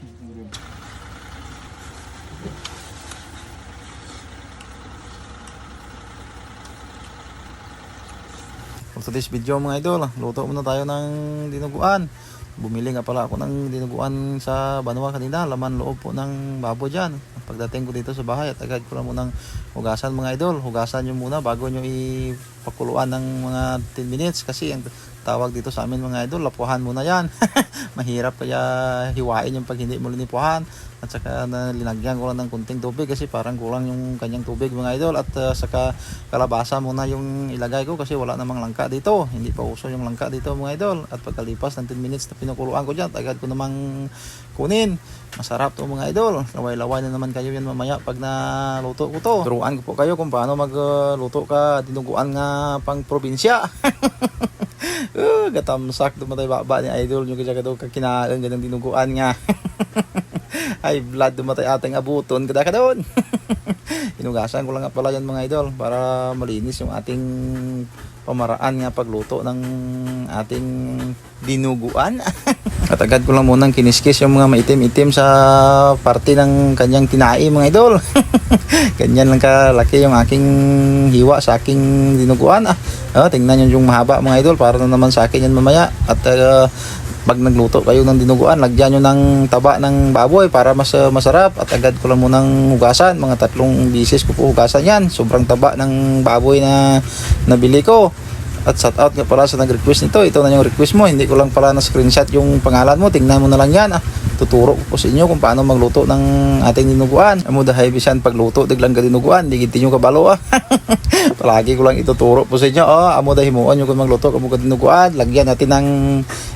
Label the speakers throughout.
Speaker 1: For today's video mga idol, luto muna tayo ng dinuguan. Bumili nga pala ako ng dinuguan sa Banwa kanina, laman loob po ng baboy dyan. Pagdating ko dito sa bahay, at agad ko lang munang hugasan mga idol. Hugasan nyo muna bago nyo ipakuluan ng mga 10 minutes kasi ang tawag dito sa amin mga idol, lapuhan muna yan. Mahirap kaya hiwain yung pag hindi mo linipuhan. At saka na linagyan ko lang ng kunting tubig kasi parang kulang yung kanyang tubig mga idol. At uh, saka kalabasa muna yung ilagay ko kasi wala namang langka dito. Hindi pa uso yung langka dito mga idol. At pagkalipas ng 10 minutes na pinukuluan ko dyan, agad ko namang kunin. Masarap to mga idol. Laway-laway na naman kayo yan mamaya pag naluto ko to. Turuan ko po kayo kung paano magluto ka dinuguan nga pang probinsya. gatamsak dumatay baba ni idol nyo kaya kado kakinain ganang dinuguan nga. Ay blood dumatay ating abuton kada ka doon. Inugasan ko lang pala yan mga idol para malinis yung ating pamaraan nga pagluto ng ating dinuguan. At agad ko lang munang kiniskis yung mga maitim-itim sa parte ng kanyang tinai mga idol. Ganyan lang kalaki yung aking hiwa sa aking dinuguan. Ah, ah, tingnan nyo yung mahaba mga idol para na naman sa akin yan mamaya. At ah, pag nagluto kayo ng dinuguan, lagyan nyo ng taba ng baboy para mas uh, masarap at agad ko lang munang hugasan. Mga tatlong bisis ko po hugasan yan. Sobrang taba ng baboy na nabili ko. At shout out nga pala sa nag-request nito. Ito na yung request mo. Hindi ko lang pala na screenshot yung pangalan mo. Tingnan mo na lang yan. Ah. Tuturo ko sa inyo kung paano magluto ng ating dinuguan. Amo dahay bisan pagluto diglang ka dinuguan. Di ginti nyo kabalo ah. Palagi ko lang ituturo po sa inyo. Oh, amo dahi mo nyo kung magluto kamo ka dinuguan. Lagyan natin ng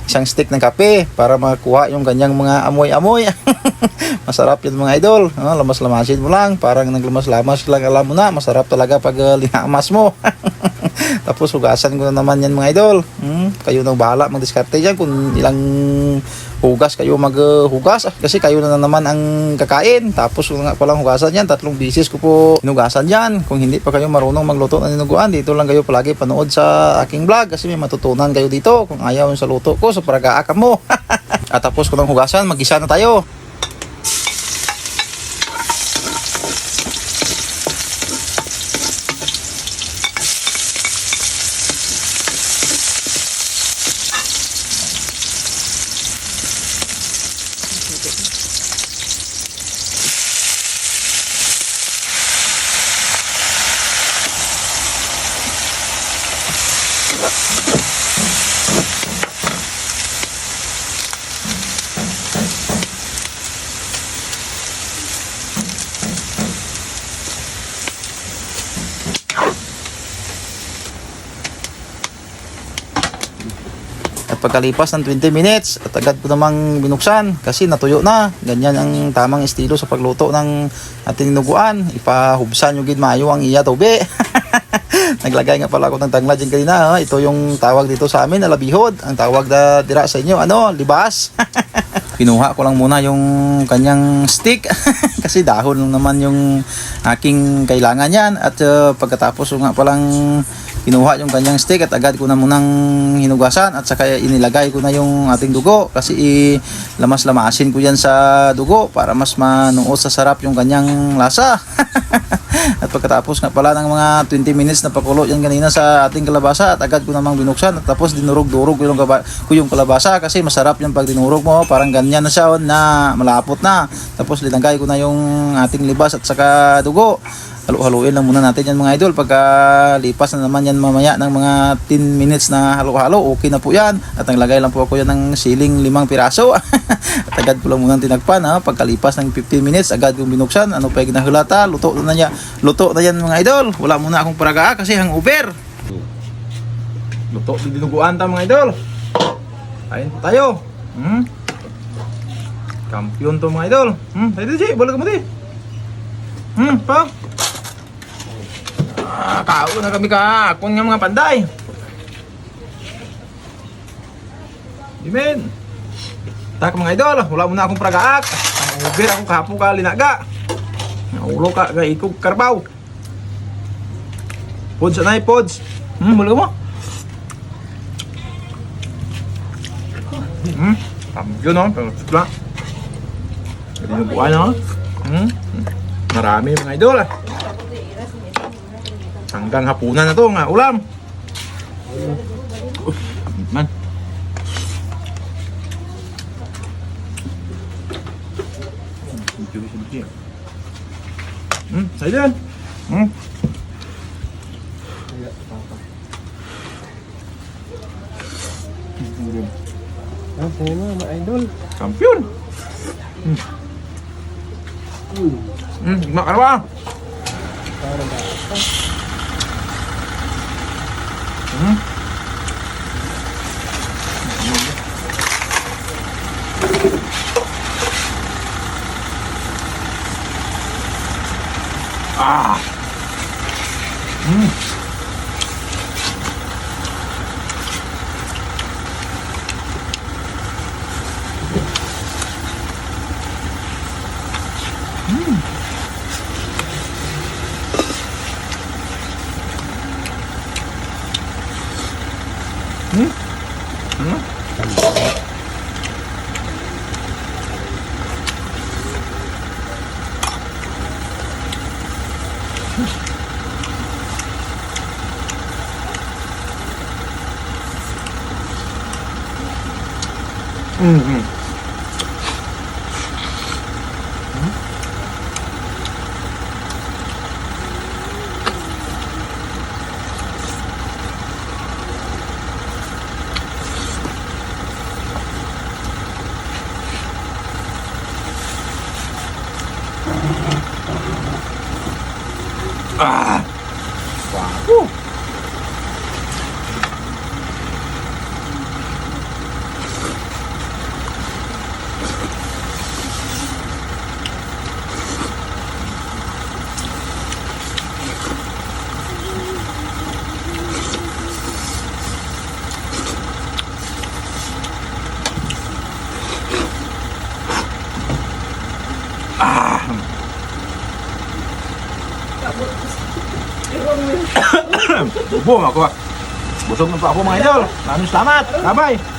Speaker 1: isang stick ng kape para makuha yung kanyang mga amoy-amoy. masarap yun mga idol. Oh, lamas-lamasin mo lang. Parang naglamas-lamas lang alam mo na. Masarap talaga pag uh, linamas mo. Tapos hugasan ko na naman yan mga idol. Hmm? Kayo nang bahala magdiskarte dyan kung ilang hugas kayo maghugas. Ah, kasi kayo na naman ang kakain. Tapos nga palang hugasan yan, tatlong bisis ko po hinugasan yan. Kung hindi pa kayo marunong magluto ng dinuguan, dito lang kayo palagi panood sa aking vlog. Kasi may matutunan kayo dito. Kung ayaw yung sa luto ko, sa paragaaka mo. At tapos ko ng hugasan, mag-isa na tayo. At pagkalipas ng 20 minutes, at agad ko namang binuksan kasi natuyo na. Ganyan ang tamang estilo sa pagluto ng ating dinuguan. Ipahubsan yung gidmayo ang iya tobe. Naglagay nga pala ako ng tanglad dyan kanina. Ha? Ito yung tawag dito sa amin, alabihod. Ang tawag na dira sa inyo, ano, libas. Kinuha ko lang muna yung kanyang stick kasi dahon naman yung aking kailangan yan. At uh, pagkatapos nga palang kinuha yung kanyang steak at agad ko na munang hinugasan at saka inilagay ko na yung ating dugo kasi lamas-lamasin ko yan sa dugo para mas manuot sa sarap yung kanyang lasa. At pagkatapos nga pala ng mga 20 minutes na pakulo yan kanina sa ating kalabasa at agad ko namang binuksan at tapos dinurog-durog ko yung, ko yung kalabasa kasi masarap yung pag dinurog mo. Parang ganyan na siya oh, na malapot na. Tapos linagay ko na yung ating libas at saka dugo halo-haluin lang muna natin yan mga idol. Pagka lipas na naman yan mamaya ng mga 10 minutes na halo-halo okay na po yan. At naglagay lang po ako yan ng siling limang piraso. At agad ko lang muna tinagpan ha? pagkalipas ng 15 minutes agad kong binuksan. Ano pa yung nahulata luto na niya. Luto na yan mga idol. Wala muna akong paraga kasi hangover. Luto dinuguan ta mga idol. Ayun po tayo. Hmm? kampiyon to mga idol. Hmm? tayo di balik mo di. Hmm pa Ah, kao na kami ka. Kung nga mga panday. Amen. Tak mga idol, wala mo na akong pragaak. Ang uber ako kahapon ka linaga. Naulo ka ga ikog karbaw. Pods anay pods. Hmm, balik mo. Hmm, yun no, pero sukla. Dinuguan, no? Hmm? Marami mga idol, ah. Hanggang hapunan na to, nga ulam. Uh, man. Hmm, sa yan. Hmm.
Speaker 2: Sa'yo mo, mga idol.
Speaker 1: Kampiyon. Hmm. Hmm, makarawa.
Speaker 2: Parang
Speaker 1: Ah. Hmm. Hmm? Ano? Mm -hmm. Ah! Wow! Ah! Bubong ako. Busog na pa ako mga idol. Maraming salamat. Bye-bye.